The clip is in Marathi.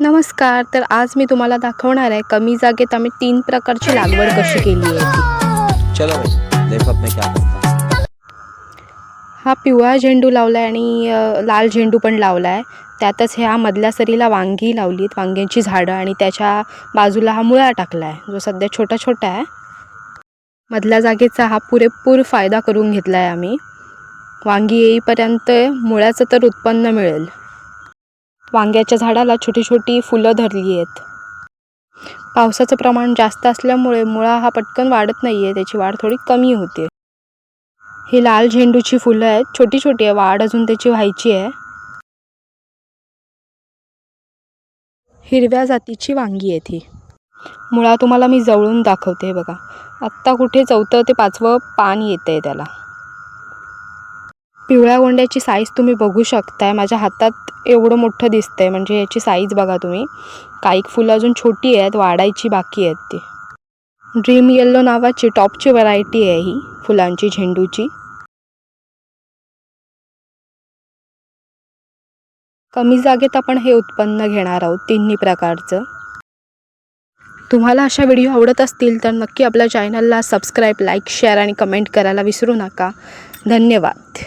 नमस्कार तर आज मी तुम्हाला दाखवणार आहे कमी जागेत आम्ही तीन प्रकारची लागवड कशी केली आहे. ती चलो भाई देखो अब मैं क्या करता हूँ. पिवळा झेंडू लावला आहे आणि लाल झेंडू पण लावला आहे त्यातच ह्या मधल्या सरीला वांगी लावली आहेत वांग्यांची झाडं आणि त्याच्या बाजूला हा मुळा टाकला आहे जो सध्या छोटा छोटा आहे. मधल्या जागेचा हा पुरेपूर फायदा करून घेतला आहे आम्ही. वांगी येईपर्यंत मुळ्याचं तर उत्पन्न मिळेल. वांग्याच्या झाडाला छोटी छोटी फुलं धरली आहेत. पावसाचं प्रमाण जास्त असल्यामुळे मुळा हा पटकन वाढत नाही आहे त्याची वाढ थोडी कमी होते. ही लाल झेंडूची फुलं आहेत छोटी छोटी आहे वाढ अजून त्याची व्हायची आहे. हिरव्या जातीची वांगी आहेत ही. मुळा तुम्हाला मी जवळून दाखवते बघा. आत्ता कुठे चौथं ते पाचवं पान येतं आहे त्याला. पिवळ्या गोंड्याची साईज तुम्ही बघू शकताय. माझ्या हातात एवढं मोठं दिसतंय. म्हणजे याची साईज बघा तुम्ही. काही फुलं अजून छोटी आहेत वाढायची बाकी आहेत ती. ड्रीम येल्लो नावाची टॉपची व्हरायटी आहे ही फुलांची झेंडूची. कमी जागेत आपण हे उत्पन्न घेणार आहोत तिन्ही प्रकारचं. तुम्हाला अशा व्हिडिओ आवडत असतील तर नक्की आपल्या चॅनलला सबस्क्राईब लाईक शेअर आणि कमेंट करायला विसरू नका. धन्यवाद.